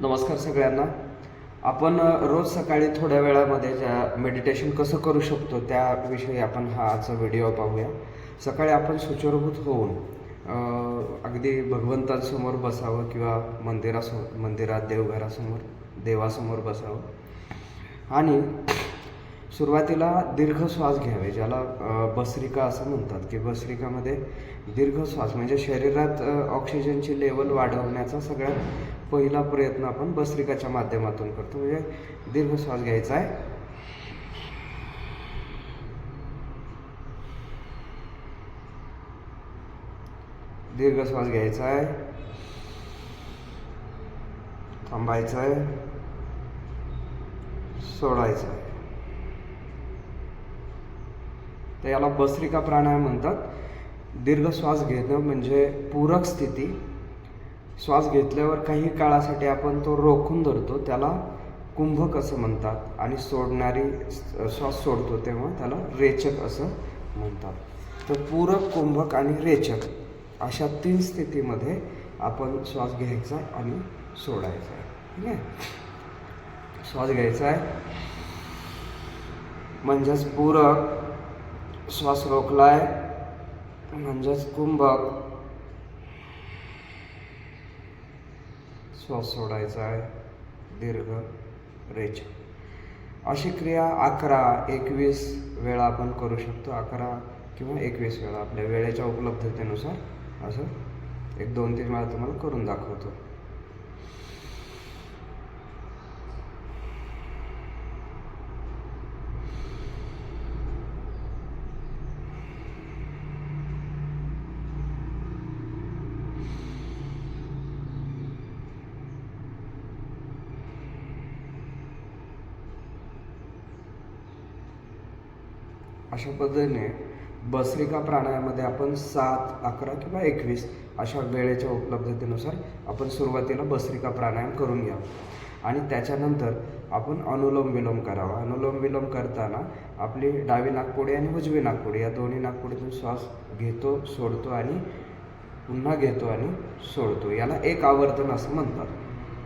नमस्कार सगळ्यांना. आपण रोज सकाळी थोड्या वेळामध्ये ज्या मेडिटेशन कसं करू शकतो त्याविषयी आपण हा आजचा व्हिडिओ पाहूया. सकाळी आपण सुचरभूत होऊन अगदी भगवंतांसमोर बसावं किंवा मंदिरासमोर मंदिरात देवघरासमोर देवासमोर बसावं. आणि सुरुवातीला दीर्घ श्वास घ्यावे ज्याला बसरिका असं म्हणतात की बसरिकामध्ये दीर्घ श्वास म्हणजे शरीरात ऑक्सिजनची लेवल वाढवण्याचा सगळ्यात पहिला प्रयत्न आपण भस्त्रिकाच्या माध्यमातून करतो. म्हणजे दीर्घ श्वास घ्यायचा आहे. दीर्घ श्वास घ्यायचा आहे. थांबायचं आहे. सोडायचं आहे. तर याला भस्त्रिका प्राणायाम म्हणतात. दीर्घ श्वास घेणं म्हणजे पूरक स्थिती श्वास घेतल्यावर काही काळासाठी आपण तो रोखून धरतो त्याला कुंभक असं म्हणतात आणि सोडणारी श्वास सोडतो तेव्हा त्याला रेचक असं म्हणतात. तर पूरक कुंभक आणि रेचक अशा तीन स्थितीमध्ये आपण श्वास घ्यायचा आणि सोडायचा आहे. ठीक आहे? श्वास घ्यायचा आहे. म्हणजेच पूरक श्वास रोखलाय. म्हणजेच कुंभक श्वास सोडायचा आहे. दीर्घ रेच. अशी क्रिया अकरा एकवीस वेळा आपण करू शकतो. अकरा किंवा एकवीस वेळा. आपल्या वेळेच्या उपलब्धतेनुसार असं एक दोन तीन वेळा तुम्हाला करून दाखवतो. अशा पद्धतीने बसरिका प्राणायामध्ये आपण सात अकरा किंवा एकवीस अशा वेळेच्या उपलब्धतेनुसार आपण सुरुवातीला बसरिका प्राणायाम करून घ्यावं आणि त्याच्यानंतर आपण अनुलोम विलोम करावा. अनुलोम विलोम करताना आपली डावी नाकपुडी आणि उजवी नाकपुडी या दोन्ही नाकपुडीतून श्वास घेतो सोडतो आणि पुन्हा घेतो आणि सोडतो. याला एक आवर्तन असं म्हणतात.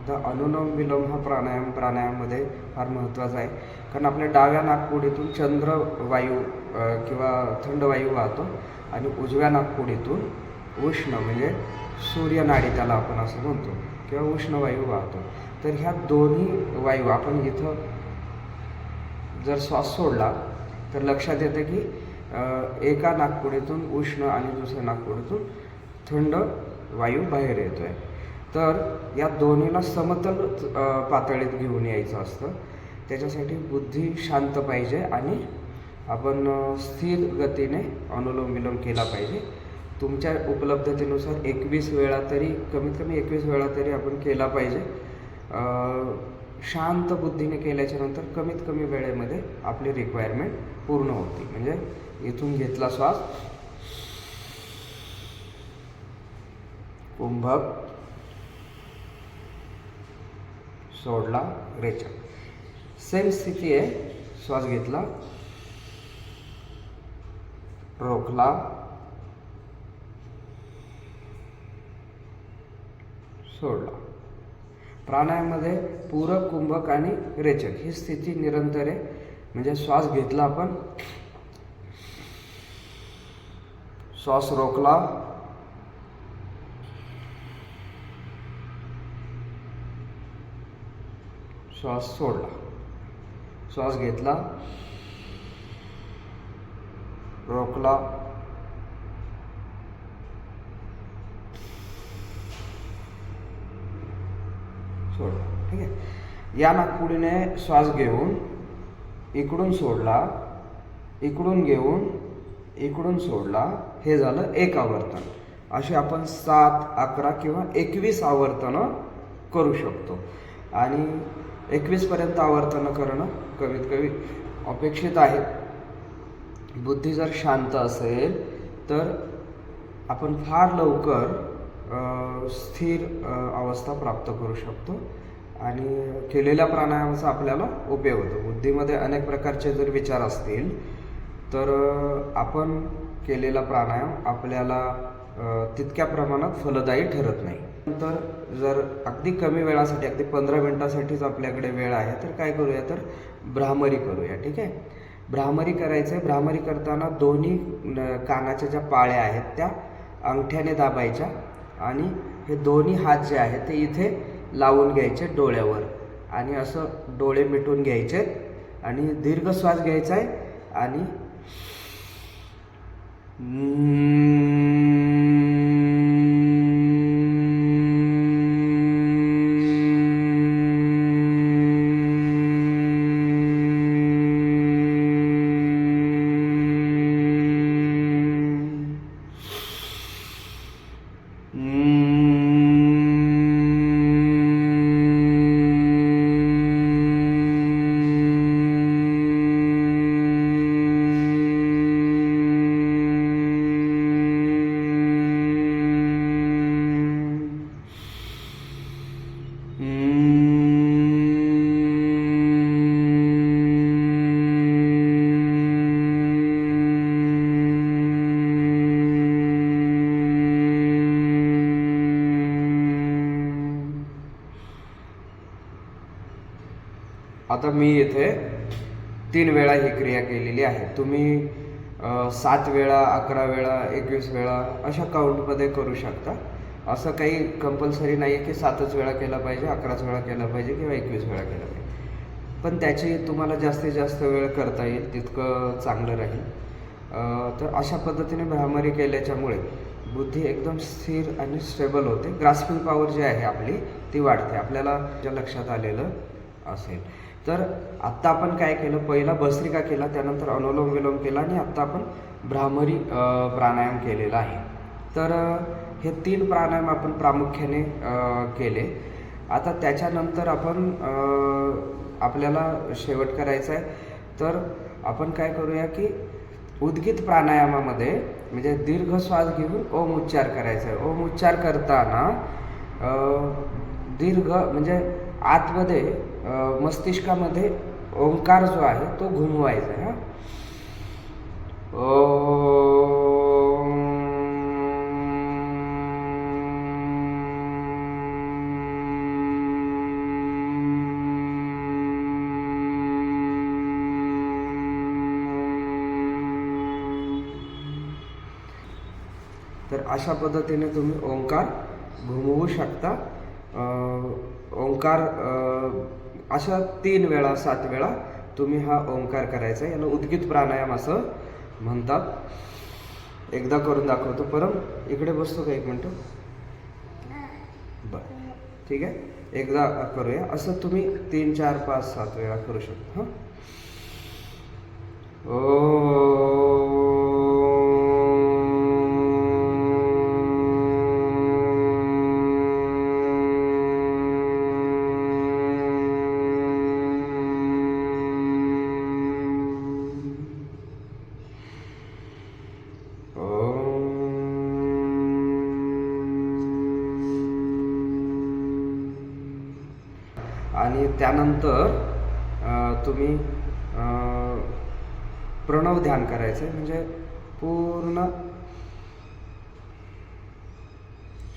तर अनुलोम विलोम हा प्राणायाम प्राणायाममध्ये फार महत्त्वाचा आहे. कारण आपल्या डाव्या नाकपुडीतून चंद्र वायू किंवा थंड वायू वाहतो आणि उजव्या नाकपुडीतून उष्ण म्हणजे सूर्यनाडी त्याला आपण असं म्हणतो किंवा उष्ण वायू वाहतो. तर ह्या दोन्ही वायू आपण इथं जर श्वास सोडला तर लक्षात येतं की एका नाकपुडीतून उष्ण आणि दुसऱ्या नाकपुडीतून थंड वायू बाहेर येतो आहे तर या दोन्हीला समतल पातळीत घेऊन यायचं असतं. त्याच्यासाठी बुद्धी शांत पाहिजे आणि आपण स्थिर गतीने अनुलोम विलोम केला पाहिजे. तुमच्या उपलब्धतेनुसार एकवीस वेळा तरी कमीत कमी एकवीस वेळा तरी आपण केला पाहिजे. शांत बुद्धीने केल्याच्यानंतर कमीत कमी वेळेमध्ये आपली रिक्वायरमेंट पूर्ण होती. म्हणजे इथून घेतला श्वास. कुंभक. सोडला रेचक सेम स्थिती आहे श्वास घेतला. रोखला. सोडला. प्राणायाममध्ये पूरक कुंभक आणि रेचक ही स्थिती निरंतर आहे म्हणजे श्वास घेतला आपण. श्वास रोखला. श्वास सोडला. श्वास घेतला. रोखला. सोडला. ठीक आहे. या नागपुडीने श्वास घेऊन इकडून सोडला इकडून घेऊन इकडून सोडला. हे झालं एक आवर्तन. असे आपण सात अकरा किंवा एकवीस आवर्तनं करू शकतो. आणि एकवीसपर्यंत आवर्तनं करणं कमीत कमी अपेक्षित आहे. बुद्धी जर शांत असेल तर आपण फार लवकर स्थिर अवस्था प्राप्त करू शकतो. आणि केलेल्या प्राणायामाचा आपल्याला उपयोग होतो. बुद्धीमध्ये अनेक प्रकारचे जर विचार असतील तर आपण केलेला प्राणायाम आपल्याला तितक्या प्रमाणात फलदायी ठरत नाही. नंतर जर अगदी कमी वेळासाठी अगदी पंधरा मिनटासाठीच आपल्याकडे वेळ आहे तर काय करूया? तर भ्रामरी करूया ठीक आहे? भ्रामरी करायचं आहे भ्रामरी करताना दोन्ही कानाच्या ज्या पाळ्या आहेत त्या अंगठ्याने दाबायच्या आणि हे दोन्ही हात जे आहेत ते इथे लावून घ्यायचे डोळ्यावर. आणि असं डोळे मिटून घ्यायचे आणि दीर्घ श्वास घ्यायचा आहे आणि आता मी इथे तीन वेळा ही क्रिया केलेली आहे. तुम्ही सात वेळा अकरा वेळा एकवीस वेळा अशा काउंटमध्ये करू शकता. असं काही कंपल्सरी नाही आहे की सातच वेळा केला पाहिजे अकराच वेळा केला पाहिजे किंवा एकवीस वेळा केला पाहिजे. पण त्याची तुम्हाला जास्तीत जास्त वेळ करता येईल तितकं चांगलं राहील. तर अशा पद्धतीने भ्रामरी केल्याच्यामुळे बुद्धी एकदम स्थिर आणि स्टेबल होते. ग्रास्पिंग पॉवर जी आहे आपली ती वाढते. आपल्याला ज्या लक्षात आलेलं असेल. तर आत्ता आपण काय केलं? पहिला भस्त्रिका केला त्यानंतर अनुलोम विलोम केला आणि आत्ता आपण भ्रामरी प्राणायाम केलेला आहे. तर हे तीन प्राणायाम आपण प्रामुख्याने केले. आता त्याच्यानंतर आपण आपल्याला शेवट करायचा आहे तर आपण काय करूया की उद्गीत प्राणायामामध्ये म्हणजे दीर्घ श्वास घेऊन ओम उच्चार करायचा आहे ओम उच्चार करताना दीर्घ म्हणजे आतमध्ये मस्तिष्कामध्ये ओंकार जो आहे तो घुमवायचा आहे तर अशा पद्धतीने तुम्ही ओंकार घुमवू शकता. ओंकार अशा तीन वेळा सात वेळा तुम्ही हा ओंकार करायचा आहे. याला उद्गीत प्राणायाम असं म्हणतात. एकदा करून दाखवतो. परम इकडे बसतो का एक मिनटं? बरं. ठीक आहे. एकदा करूया. असं तुम्ही तीन चार पाच सात वेळा करू शकता. हां? ओ त्यानंतर तुम्ही प्रणव ध्यान करायचं आहे म्हणजे पूर्ण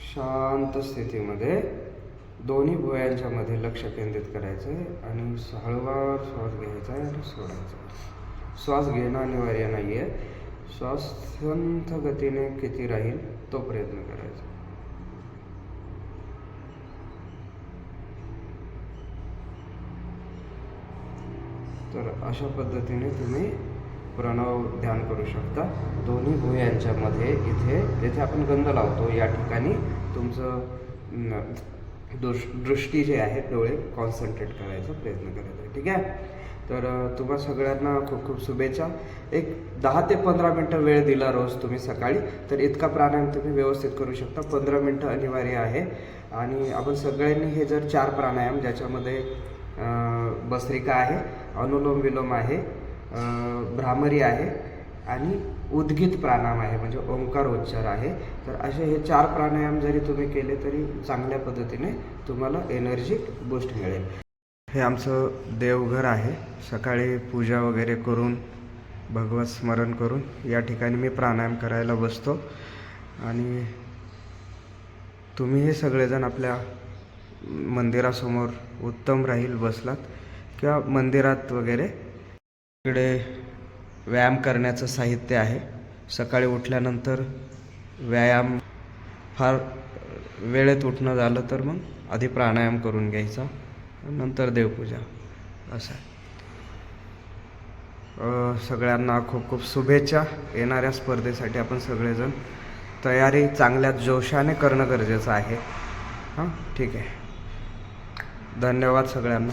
शांत स्थितीमध्ये दोन्ही भुयांच्या मध्ये लक्ष केंद्रित करायचं आहे आणि हळूवार श्वास घ्यायचा आहे आणि सोडायचा श्वास घेणं अनिवार्य नाही आहे श्वास संथ गतीने किती राहील तो प्रयत्न करायचा. तर अशा पद्धतीने तुम्ही प्रणव ध्यान करू शकता. दोन्ही भुयांच्यामध्ये इथे जिथे आपण गंध लावतो या ठिकाणी तुमचं दृश दृष्टी जे आहे डोळे कॉन्सन्ट्रेट करायचा प्रयत्न करत आहे ठीक आहे? तर तुम्हा सगळ्यांना खूप खूप शुभेच्छा. एक दहा ते पंधरा मिनटं वेळ दिला रोज तुम्ही सकाळी. तर इतका प्राणायाम तुम्ही व्यवस्थित करू शकता. पंधरा मिनटं अनिवार्य आहे. आणि आपण सगळ्यांनी हे जर चार प्राणायाम ज्याच्यामध्ये अ, भस्त्रिका आहे अनुलोम विलोम आहे भ्रामरी आहे आणि उद्गीत प्राणायाम आहे म्हणजे ओंकार उच्चार आहे. तर असे हे चार प्राणायाम जरी तुम्ही केले तरी चांगल्या पद्धतीने तुम्हाला एनर्जी बूस्ट मिळेल. हे आमचं देवघर आहे. सकाळी पूजा वगैरे करून भगवत स्मरण करून या ठिकाणी मी प्राणायाम करायला बसतो. आणि तुम्ही हे सगळेजण आपल्या मंदिरासमोर उत्तम राहील बसलात. किंवा मंदिरात वगैरे इकडे व्यायाम करण्याचं साहित्य आहे. सकाळी उठल्यानंतर व्यायाम फार वेळेत उठणं झालं तर मग आधी प्राणायाम करून घ्यायचा नंतर देवपूजा. असं आहे. सगळ्यांना खूप खूप शुभेच्छा. येणाऱ्या स्पर्धेसाठी आपण सगळेजण तयारी चांगल्या जोशाने करणं गरजेचं आहे. हां ठीक आहे. धन्यवाद सगळ्यांना.